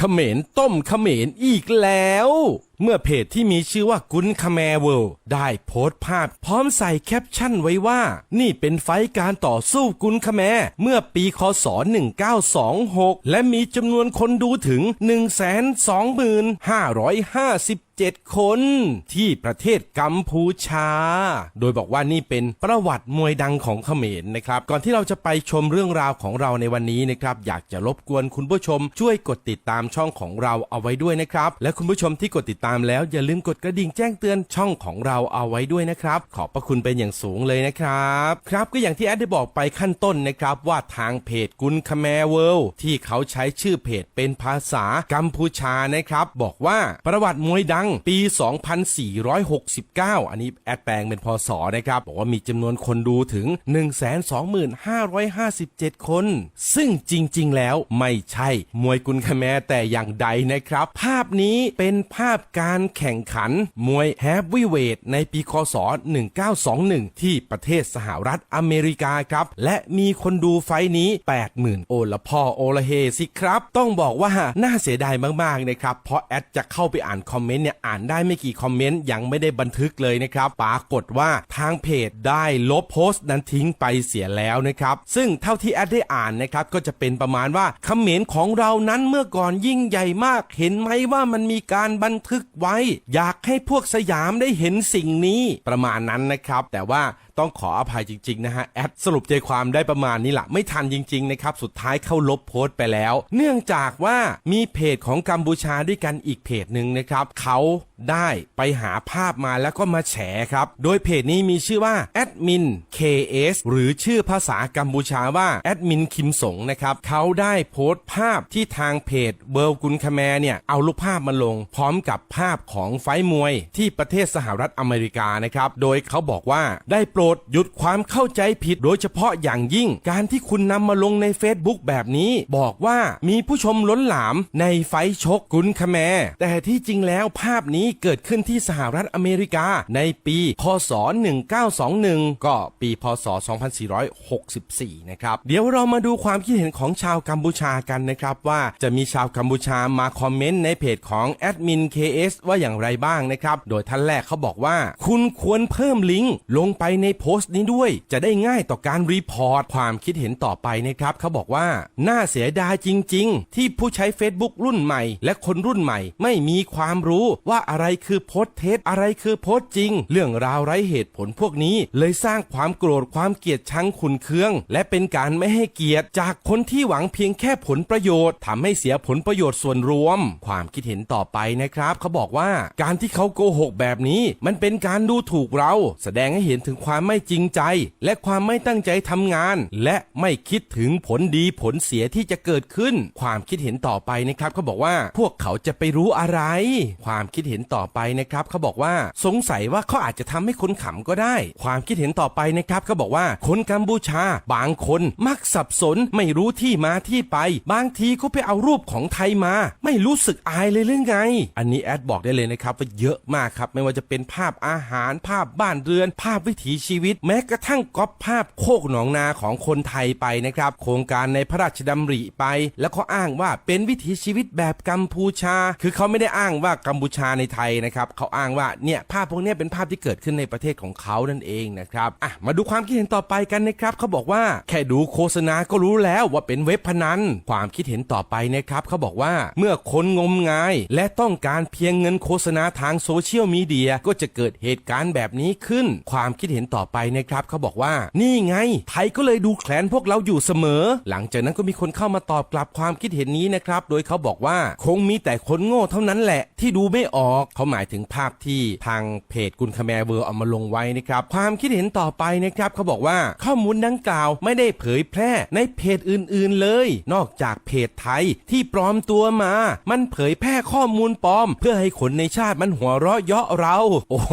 เขมรต้มเขมรอีกแล้ว เมื่อเพจที่มีชื่อว่ากุนคาแมเวิลได้โพสต์ภาพพร้อมใส่แคปชั่นไว้ว่า นี่เป็นไฟการต่อสู้กุนคาแมเมื่อปีคศ 1926 และมีจำนวนคนดูถึง 7 คนที่ประเทศกัมพูชา โดยบอกว่านี่เป็นประวัติมวยดังของเขมรนะครับ ก่อนที่เราจะไปชมเรื่องราวของเราในวันนี้นะครับ อยากจะรบกวนคุณผู้ชม ช่วยกดติดตามช่องของเราเอาไว้ด้วยนะครับ และคุณผู้ชมที่กดติดตามแล้วอย่าลืมกดกระดิ่งแจ้งเตือนช่องของเราเอาไว้ด้วยนะครับ ขอบพระคุณเป็นอย่างสูงเลยนะครับครับก็อย่างที่แอดได้บอกไปขั้นต้นนะครับว่าทางเพจกุนคแมเวิลด์ที่เขาใช้ชื่อเพจเป็นภาษากัมพูชานะครับ บอกว่าประวัติมวยดังปี 2469 อันนี้แอดแปลงเป็นพศนะครับบอกว่ามีจำนวนคนดูถึง 125,557 คน ซึ่งจริง ๆ แล้วไม่ใช่มวยกุนคแมแต่อย่างใดนะครับ ภาพนี้เป็นภาพการแข่งขันมวยแฮฟวีเวทในปีคศ 1921 ที่ประเทศสหรัฐอเมริกาครับ และมีคนดูไฟนี้ 80,000 โอละพ่อโอละเฮสิครับ ต้องบอกว่าน่าเสียดายมาก ๆ นะครับ เพราะแอดจะเข้าไปอ่านคอมเมนต์เนี่ยอ่านได้ไม่กี่คอมเมนต์ยังไม่ได้บันทึกเลยนะครับปรากฏว่าทางเพจได้ลบโพสต์นั้นทิ้งไปเสียแล้วนะครับ ซึ่งเท่าที่แอดได้อ่านนะครับก็จะเป็นประมาณว่าคอมเมนต์ของเรานั้นเมื่อก่อนยิ่งใหญ่มาก เห็นไหมว่ามันมีการบันทึกไว้ อยากให้พวกสยามได้เห็นสิ่งนี้ประมาณนั้นนะครับ แต่ว่า ต้องขออภัยจริงๆนะฮะ แอดสรุปใจความได้ประมาณนี้แหละไม่ทันจริงๆนะครับ สุดท้ายเข้าลบโพสต์ไปแล้ว เนื่องจากว่ามีเพจของกัมพูชาด้วยกันอีกเพจหนึ่งนะครับเขา ได้ไปหาภาพมาแล้วก็มาแฉครับ โดยเพจนี้มีชื่อว่าแอดมิน KS หรือชื่อภาษากัมพูชาว่าแอดมินคิมสงนะครับเขาได้โพสต์ภาพที่ทางเพจเบิร์ลกุนคาแมเนี่ยเอารูปภาพมาลง พร้อมกับภาพของไฟมวยที่ประเทศสหรัฐอเมริกานะครับโดยเขาบอกว่าได้โปรดหยุดความเข้าใจผิดโดยเฉพาะอย่างยิ่ง การที่คุณนำมาลงใน Facebook แบบนี้ บอกว่ามีผู้ชมล้นหลามในไฟชกกุนคาแมแต่ที่จริงแล้วภาพนี้เกิดขึ้นที่สหรัฐอเมริกาในปี พศ 1921 ก็ปี พศ 2464 นะครับ เดี๋ยวเรามาดูความคิดเห็นของชาวกัมพูชากันนะครับ ว่าจะมีชาวกัมพูชามาคอมเมนต์ในเพจของแอดมิน KS ว่าอย่างไรบ้างนะครับ โดยท่านแรกเขาบอกว่า คุณควรเพิ่มลิงก์ลงไปในโพสต์นี้ด้วย จะได้ง่ายต่อการรีพอร์ตความคิดเห็นต่อไปนะครับเขาบอกว่าน่าเสียดายจริง ๆ ที่ผู้ใช้ Facebook รุ่นใหม่ และคนรุ่นใหม่ไม่มีความรู้ว่าอะไรคือโพสเท็จอะไรคือโพสจริง เรื่องราวไร้เหตุผลพวกนี้ เลยสร้างความโกรธความเกลียดชังขุนเคือง และเป็นการไม่ให้เกียรติ จากคนที่หวังเพียงแค่ผลประโยชน์ทำให้เสียผลประโยชน์ส่วนรวม ความคิดเห็นต่อไปนะครับ เขาบอกว่าการที่เขาโกหกแบบนี้ มันเป็นการดูถูกเรา แสดงให้เห็นถึงความไม่จริงใจ และความไม่ตั้งใจทำงาน และไม่คิดถึงผลดีผลเสียที่จะเกิดขึ้น ความคิดเห็นต่อไปนะครับเขาบอกว่าพวกเขาจะไปรู้อะไร ความคิดเห็นต่อไปนะครับเขาบอกว่าสงสัยว่าเขาอาจจะทำให้คนขำก็ได้ ความคิดเห็นต่อไปนะครับเขาบอกว่าคนกัมพูชา บางคนมักสับสนไม่รู้ที่มาที่ไป บางทีก็ไปเอารูปของไทยมา ไม่รู้สึกอายเลยหรือไง อันนี้แอดบอกได้เลยนะครับว่าเยอะมากครับไม่ว่าจะเป็นภาพอาหาร ภาพบ้านเรือน ภาพวิถีชีวิต แม้กระทั่งก๊อปภาพโคกหนองนาของคนไทยไปนะครับ โครงการในพระราชดำริไป แล้วก็อ้างว่าเป็นวิถีชีวิตแบบกัมพูชา คือเขาไม่ได้อ้างว่ากัมพูชาในไทยนะครับเขาอ้างว่าเนี่ยภาพพวกนี้เป็นภาพที่เกิดขึ้นในประเทศของเขานั่นเองนะครับอะมาดูความคิดเห็นต่อไปกันนะครับเขาบอกว่าแค่ดูโฆษณาก็รู้แล้วว่าเป็นเว็บพนันความคิดเห็นต่อไปนะครับเขาบอกว่าเมื่อคนงมงาย และต้องการเพียงเงินโฆษณาทางโซเชียลมีเดียก็จะเกิดเหตุการณ์แบบนี้ขึ้น ความคิดเห็นต่อไปนะครับเขาบอกว่า นี่ไง ไทยก็เลยดูแคลนพวกเราอยู่เสมอ หลังจากนั้นก็มีคนเข้ามาตอบกลับความคิดเห็นนี้นะครับ โดยเขาบอกว่าคงมีแต่คนโง่เท่านั้นแหละ ที่ดูไม่ออกเขาหมายถึงภาพที่ทางเพจกุนคแมเวอร์เอามาลงไว้นะครับ ความคิดเห็นต่อไปนะครับเขาบอกว่าข้อมูลดังกล่าวไม่ได้เผยแพร่ในเพจอื่นๆเลย นอกจากเพจไทยที่ปลอมตัวมา มันเผยแพร่ข้อมูลปลอม เพื่อให้คนในชาติมันหัวเราะเยาะเรา โอ้โห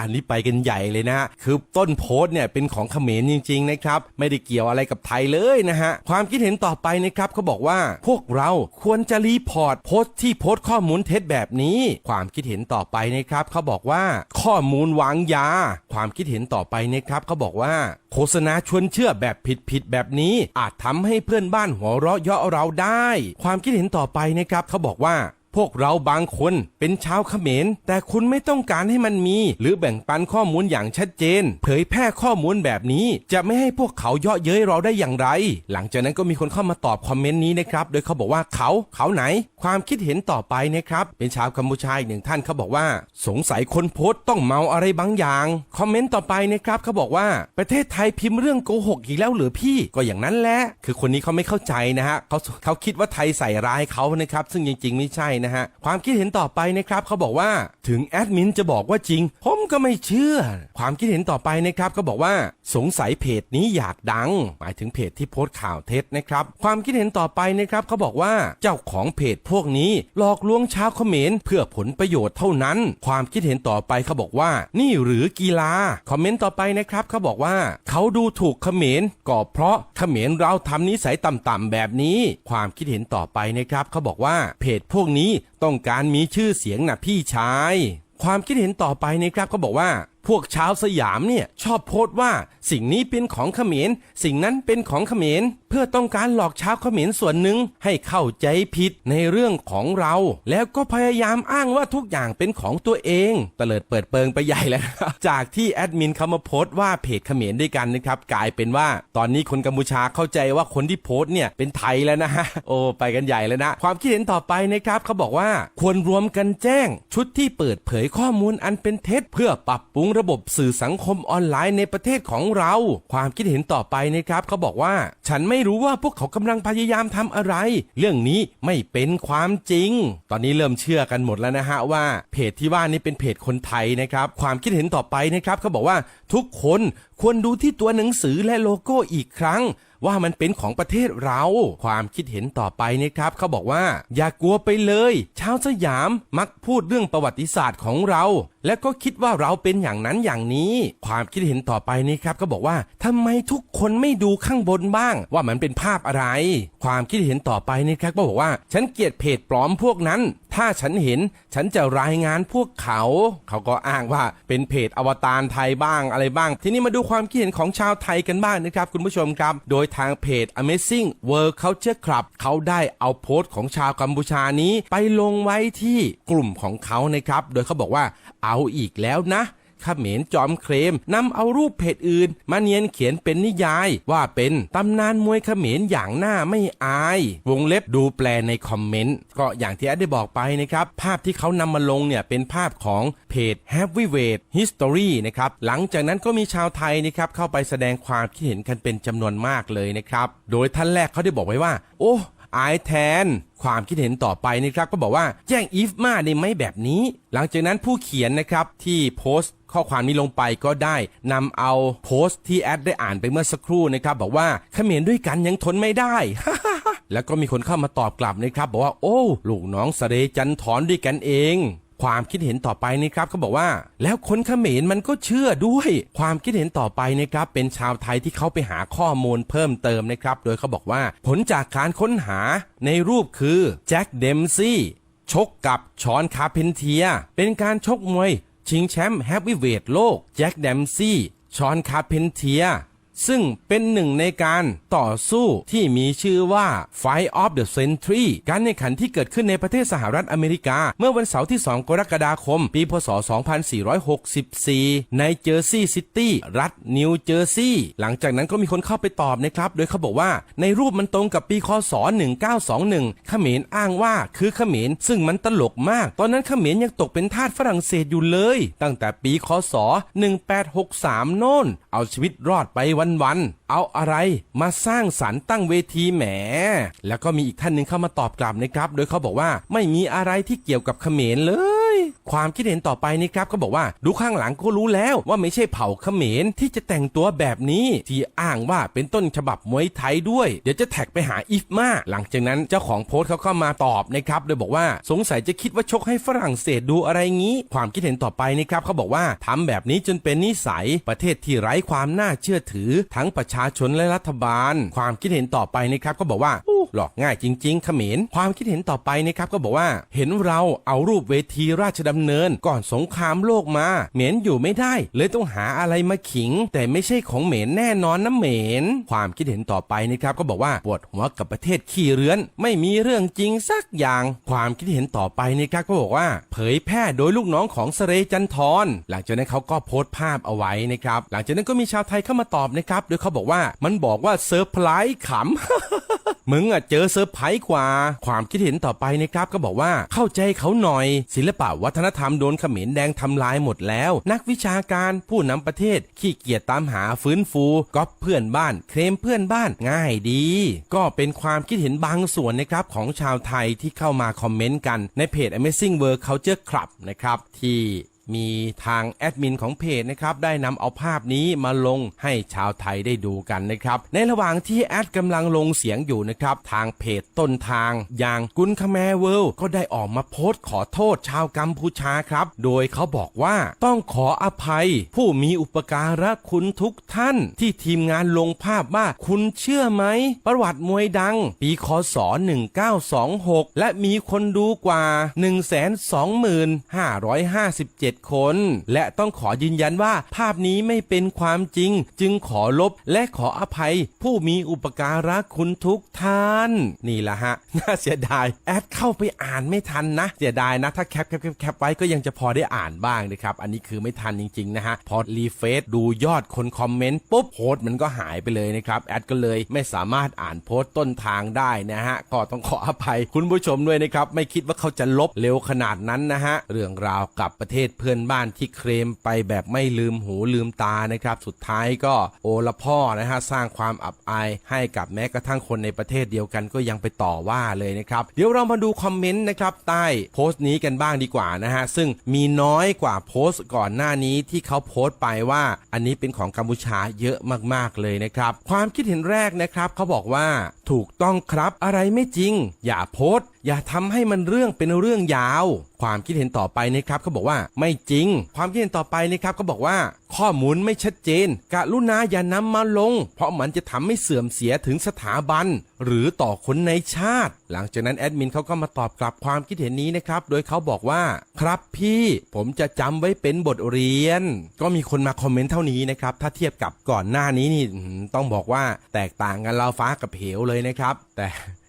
อันนี้ไปกันใหญ่เลยนะ คือต้นโพสต์เนี่ยเป็นของเขมรจริง ๆ นะครับ ไม่ได้เกี่ยวอะไรกับไทยเลยนะฮะ ความคิดเห็นต่อไปนะครับเขาบอกว่า พวกเราควรจะรีพอร์ตโพสต์ที่โพสต์ข้อมูลเท็จแบบนี้ ความความคิดเห็นต่อไปนะครับเขาบอกว่า ข้อมูลวางยา ความคิดเห็นต่อไปนะครับเขาบอกว่า โฆษณาชวนเชื่อแบบผิดๆแบบนี้อาจทำให้เพื่อนบ้านหัวเราะเยาะเราได้ ความคิดเห็นต่อไปนะครับเขาบอกว่า พวกเราบางคนเป็นชาวเขมร แต่คุณไม่ต้องการให้มันมี หรือแบ่งปันข้อมูลอย่างชัดเจน เผยแพร่ข้อมูลแบบนี้ จะไม่ให้พวกเขาเยาะเย้ยเราได้อย่างไร หลังจากนั้นก็มีคนเข้ามาตอบคอมเมนต์นี้นะครับ โดยเขาบอกว่าเขาเขาไหน ความคิดเห็นต่อไปนะครับ เป็นชาวกัมพูชาอีกหนึ่งท่านเขาบอกว่า สงสัยคนโพสต์ต้องเมาอะไรบางอย่างคอมเมนต์ต่อไปนะครับเขาบอกว่าประเทศไทยพิมพ์เรื่องโกหกอีกแล้วหรือพี่ก็อย่างนั้นแหละคือคนนี้เขาไม่เข้าใจนะฮะเขาเขาคิดว่าไทยใส่ร้ายเขานะครับซึ่งจริง ๆ ไม่ใช่นะฮะ ความคิดเห็นต่อไปนะครับเขาบอกว่าถึงแอดมินจะบอกว่าจริง ผมก็ไม่เชื่อ ความคิดเห็นต่อไปนะครับก็บอกว่าสงสัยเพจนี้อยากดัง หมายถึงเพจที่โพสต์ข่าวเท็จนะครับ ความคิดเห็นต่อไปนะครับเขาบอกว่าเจ้าของเพจพวกนี้ หลอกลวงชาวเขมรเพื่อผลประโยชน์เท่านั้น ความคิดเห็นต่อไปเขาบอกว่า นี่หรือกีฬาคอมเมนต์ต่อไปนะครับเขาบอกว่าเขาดูถูกเขมรก็เพราะเขมรเราทำนิสัยต่ำๆแบบนี้ ความคิดเห็นต่อไปนะครับเขาบอกว่าเพจพวกนี้ต้องการมีชื่อเสียงนะพี่ชาย ความคิดเห็นต่อไปนะครับก็บอกว่า พวกชาวสยามเนี่ยชอบโพสต์ว่าสิ่งนี้เป็นของเขมร สิ่งนั้นเป็นของเขมร เพื่อต้องการหลอกชาวเขมรส่วนหนึ่งให้เข้าใจผิดในเรื่องของเรา แล้วก็พยายามอ้างว่าทุกอย่างเป็นของตัวเองเตลิดเปิดเปิงไปใหญ่แล้วครับจากที่แอดมินเขามาโพสต์ว่าเพจเขมรด้วยกันนะครับกลายเป็นว่าตอนนี้คนกัมพูชาเข้าใจว่าคนที่โพสต์เนี่ยเป็นไทยแล้วนะฮะโอ้ไปกันใหญ่แล้วนะ ความคิดเห็นต่อไปนะครับเขาบอกว่าควรรวมกันแจ้ง ชุดที่เปิดเผยข้อมูลอันเป็นเท็จเพื่อปรับปรุงระบบสื่อสังคมออนไลน์ในประเทศของเรา ความคิดเห็นต่อไปนะครับเขาบอกว่า ฉันไม่รู้ว่าพวกเขากำลังพยายามทำอะไร เรื่องนี้ไม่เป็นความจริง ตอนนี้เริ่มเชื่อกันหมดแล้วนะฮะว่า เพจที่ว่านี่เป็นเพจคนไทยนะครับ ความคิดเห็นต่อไปนะครับเขาบอกว่าทุกคนควรดูที่ตัวหนังสือและโลโก้อีกครั้งว่ามันเป็นของประเทศเรา ความคิดเห็นต่อไปนะครับเขาบอกว่า อย่ากลัวไปเลย ชาวสยามมักพูดเรื่องประวัติศาสตร์ของเรา และก็คิดว่าเราเป็นอย่างนั้นอย่างนี้ ความคิดเห็นต่อไปนี้ครับก็บอกว่าทำไมทุกคนไม่ดูข้างบนบ้าง ว่ามันเป็นภาพอะไร ความคิดเห็นต่อไปนี้ครับก็บอกว่า ฉันเกลียดเพจปลอมพวกนั้น ถ้าฉันเห็นฉันจะรายงานพวกเขา เขาก็อ้างว่าเป็นเพจอวตารไทยบ้างอะไรบ้าง ทีนี้มาดูความคิดเห็นของชาวไทยกันบ้างนะครับคุณผู้ชมครับ โดยทางเพจ Amazing World Culture Club เขาได้เอาโพสต์ของชาวกัมพูชานี้ ไปลงไว้ที่กลุ่มของเขานะครับ โดยเขาบอกว่าเอาอีกแล้วนะ เขมรจอมเครมนำเอารูปเพจอื่น มาเนียนเขียนเป็นนิยาย ว่าเป็นตำนานมวยเขมรอย่างหน้าไม่อาย วงเล็บดูแปลในคอมเมนต์ก็อย่างที่แอดได้บอกไปนะครับภาพที่เขานำมาลงเนี่ยเป็นภาพของเพจ Heavyweight History นะครับหลังจากนั้นก็มีชาวไทยนะครับเข้าไปแสดงความคิดเห็นกันเป็นจำนวนมากเลยนะครับโดยท่านแรกเขาได้บอกไว้ว่า โอ้อายแทนความคิดเห็นต่อไปนะครับก็บอกว่าแจ้งอีฟมาได้ไหมแบบนี้ หลังจากนั้นผู้เขียนนะครับที่โพสต์ ข้อความนี้ลงไปก็ได้นำเอาโพสต์ที่แอดได้อ่านไปเมื่อสักครู่นะครับบอกว่าเขมรด้วยกันยังทนไม่ได้ แล้วก็มีคนเข้ามาตอบกลับนะครับบอกว่าโอ้ลูกน้องสะเรจันถอนด้วยกันเองความคิดเห็นต่อไปนะครับเขาบอกว่า แล้วคนเขมรมันก็เชื่อด้วย ความคิดเห็นต่อไปนะครับเป็นชาวไทยที่เขาไปหาข้อมูลเพิ่มเติมนะครับ โดยเขาบอกว่า ผลจากการค้นหาในรูปคือแจ็คเดมซี่ชกกับชอนคาเพนเทีย เป็นการชกมวย ชิงแชมป์แฮปปี้เวทโลก แจ็คเดมซี่ ชอนคาเพนเทีย ซึ่งเป็นหนึ่งในการต่อสู้ที่มีชื่อว่า Fight of the Century การแข่งขันที่เกิดขึ้นในประเทศสหรัฐอเมริกา เมื่อวันเสาร์ที่ 2 กรกฎาคม ปี พศ 2464 ในเจอร์ซีย์ซิตี้ รัฐนิวเจอร์ซีย์ หลังจากนั้นก็มีคนเข้าไปตอบนะครับ โดยเขาบอกว่าในรูปมันตรงกับปีคศ 1921 เขมรอ้างว่าคือเขมร ซึ่งมันตลกมาก ตอนนั้นเขมรยังตกเป็นทาสฝรั่งเศสอยู่เลย ตั้งแต่ปี คศ 1863 โน่น เอาชีวิตรอดไปวันๆเอาอะไรมาสร้างสรรค์ตั้งเวทีแหม แล้วก็มีอีกท่านหนึ่งเข้ามาตอบกลับนะครับ โดยเขาบอกว่าไม่มีอะไรที่เกี่ยวกับเขมรเลย ความคิดเห็นต่อไปนี่ครับก็บอกว่าดูข้างหลังก็รู้แล้วว่าไม่ใช่เผ่าเขมรที่จะแต่งตัวแบบนี้ที่อ้างว่าเป็นต้นฉบับมวยไทยด้วย เดี๋ยวจะแท็กไปหาอีฟมาหลังจากนั้นเจ้าของโพสต์เขาเข้ามาตอบนะครับโดยบอกว่าสงสัยจะคิดว่าชกให้ฝรั่งเศสดูอะไรงี้ ความคิดเห็นต่อไปนี่ครับเขาบอกว่าทำแบบนี้จนเป็นนิสัยประเทศที่ไร้ความน่าเชื่อถือ ทั้งประชาชนและรัฐบาล ความคิดเห็นต่อไปนะครับก็บอกว่าอู้หลอกง่ายจริงๆเขมรความคิดเห็นต่อไปนะครับก็บอกว่า เห็นเราเอารูปเวทีราชดำเนินก่อนสงครามโลกมา เหม็นอยู่ไม่ได้ เลยต้องหาอะไรมาขิง แต่ไม่ใช่ของเหม็นแน่นอนนะเหม็นความคิดเห็นต่อไปนะครับก็บอกว่าปวดหัวกับประเทศขี้เรือน ไม่มีเรื่องจริงสักอย่าง ความคิดเห็นต่อไปนะครับก็บอกว่า เผยแพร่โดยลูกน้องของสเรจันทรหลังจากนั้นเขาก็โพสต์ภาพเอาไว้นะครับ หลังจากนั้นก็มีชาวไทยเข้ามาตอบนะครับโดยเขาบอกว่ามันบอกว่าเซอร์ไพรส์ขำมึงอะเจอเซอร์ไพรส์กว่า ความคิดเห็นต่อไปนะครับก็บอกว่าเข้าใจเขาหน่อย ศิลปะวัฒนธรรมโดนเขมรแดงทำลายหมดแล้ว นักวิชาการผู้นำประเทศ ขี้เกียจตามหาฟื้นฟูก๊อปเพื่อนบ้าน เคลมเพื่อนบ้านง่ายดี ก็เป็นความคิดเห็นบางส่วนนะครับของชาวไทยที่เข้ามาคอมเมนต์กันในเพจ Amazing World Culture Club นะครับที่ มีทางแอดมินของเพจนะครับได้นำเอาภาพนี้มาลงให้ชาวไทยได้ดูกันนะครับในระหว่างที่แอดกำลังลงเสียงอยู่นะครับทางเพจต้นทาง อย่างกุนคาแมเวิลก็ได้ออกมาโพสต์ขอโทษชาวกัมพูชาครับ โดยเขาบอกว่าต้องขออภัย ผู้มีอุปการะคุณทุกท่าน ที่ทีมงานลงภาพว่าคุณเชื่อไหม ประวัติมวยดัง ปีคศ 1926 และมีคนดูกว่า 125,557คน และต้องขอยืนยันว่าภาพนี้ไม่เป็นความจริง จึงขอลบและขออภัย ผู้มีอุปการะคุณทุกท่าน นี่แหละฮะ น่าเสียดาย แอดเข้าไปอ่านไม่ทันนะ เสียดายนะ ถ้าแคปแคปแคปแคปไว้ก็ยังจะพอได้อ่านบ้างนะครับ อันนี้คือไม่ทันจริง ๆ นะฮะ พอรีเฟซดูยอดคนคอมเมนต์ปุ๊บโพสต์มันก็หายไปเลยนะครับ แอดก็เลยไม่สามารถอ่านโพสต์ต้นทางได้นะฮะ ก็ต้องขออภัยคุณผู้ชมด้วยนะครับ ไม่คิดว่าเขาจะลบเร็วขนาดนั้นนะฮะ เรื่องราวกับประเทศเพื่อนื่อนบ้านที่เคลมไปแบบไม่ลืมหูลืมตานะครับ สุดท้ายก็โอละพ่อนะฮะสร้างความอับอายให้กับแม้กระทั่งคนในประเทศเดียวกันก็ยังไปต่อว่าเลยนะครับ เดี๋ยวเรามาดูคอมเมนต์นะครับใต้โพสต์นี้กันบ้างดีกว่านะฮะซึ่งมีน้อยกว่าโพสต์ก่อนหน้านี้ที่เขาโพสต์ไปว่า อันนี้เป็นของกัมพูชาเยอะมากๆเลยนะครับ ความคิดเห็นแรกนะครับเขาบอกว่า ถูกต้องครับอะไรไม่จริง อย่าโพสต์อย่าทำให้มันเรื่องเป็นเรื่องยาว ความคิดเห็นต่อไปนะครับเขาบอกว่าไม่จริง ความคิดเห็นต่อไปนะครับก็บอกว่า ข้อมูลไม่ชัดเจนกรุณาอย่านำมาลง เพราะมันจะทำให้เสื่อมเสียถึงสถาบัน หรือต่อคนในชาติ หลังจากนั้นแอดมินเขาก็มาตอบกลับความคิดเห็นนี้นะครับ โดยเขาบอกว่า ครับพี่ผมจะจำไว้เป็นบทเรียน ก็มีคนมาคอมเมนต์เท่านี้นะครับถ้าเทียบกับก่อนหน้านี้นี่ต้องบอกว่าแตกต่างกันราฟ้ากับเหวเลยนะครับ แต่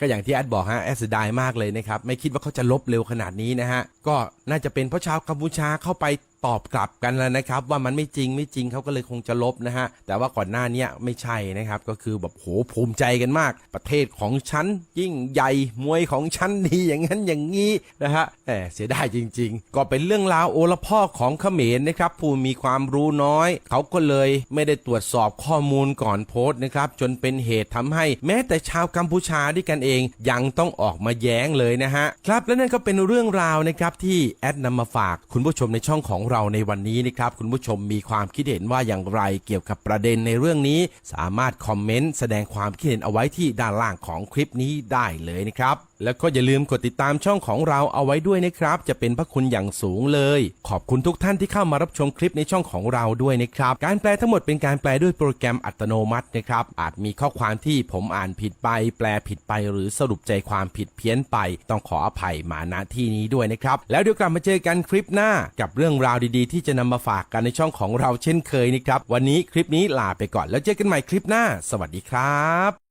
ก็อย่างที่แอดบอกฮะแอดเสียดายมากเลยนะครับ ไม่คิดว่าเขาจะลบเร็วขนาดนี้นะฮะ ก็น่าจะเป็นเพราะชาวกัมพูชาเข้าไปตอบกลับกันแล้วนะครับ ว่ามันไม่จริงไม่จริงเขาก็เลยคงจะลบนะฮะ แต่ว่าก่อนหน้านี้ไม่ใช่นะครับ ก็คือแบบโหภูมิใจกันมาก ประเทศของฉันยิ่งใหญ่มวยของฉันดีอย่างนั้นอย่างนี้นะฮะแหมเสียดายจริง ๆ ก็เป็นเรื่องราวโอละพ่อของเขมรนะครับ ผู้มีความรู้น้อย เขาก็เลยไม่ได้ตรวจสอบข้อมูลก่อนโพสต์นะครับ จนเป็นเหตุทำให้แม้แต่ชาวกัมพูชาด้วยกันเองยังต้องออกมาแย้งเลยนะฮะครับและนั่นก็เป็นเรื่องราวนะครับที่แอดนำมาฝากคุณผู้ชมในช่องของเราในวันนี้นะครับ คุณผู้ชมมีความคิดเห็นว่าอย่างไรเกี่ยวกับประเด็นในเรื่องนี้ สามารถคอมเมนต์แสดงความคิดเห็นเอาไว้ที่ด้านล่างของคลิปนี้ได้เลยนะครับ แล้วก็อย่าลืมกดติดตามช่องของเราเอาไว้ด้วยนะครับ จะเป็นพระคุณอย่างสูงเลย ขอบคุณทุกท่านที่เข้ามารับชมคลิปในช่องของเราด้วยนะครับ การแปลทั้งหมดเป็นการแปลด้วยโปรแกรมอัตโนมัตินะครับ อาจมีข้อความที่ผมอ่านผิดไป แปลผิดไป หรือสรุปใจความผิดเพี้ยนไป ต้องขออภัยมาณที่นี้ด้วยนะครับ แล้วเดี๋ยวกลับมาเจอกันคลิปหน้า กับเรื่องราวดีๆ ที่จะนำมาฝากกันในช่องของเราเช่นเคยนะครับ วันนี้คลิปนี้ลาไปก่อนแล้วเจอกันใหม่คลิปหน้า สวัสดีครับ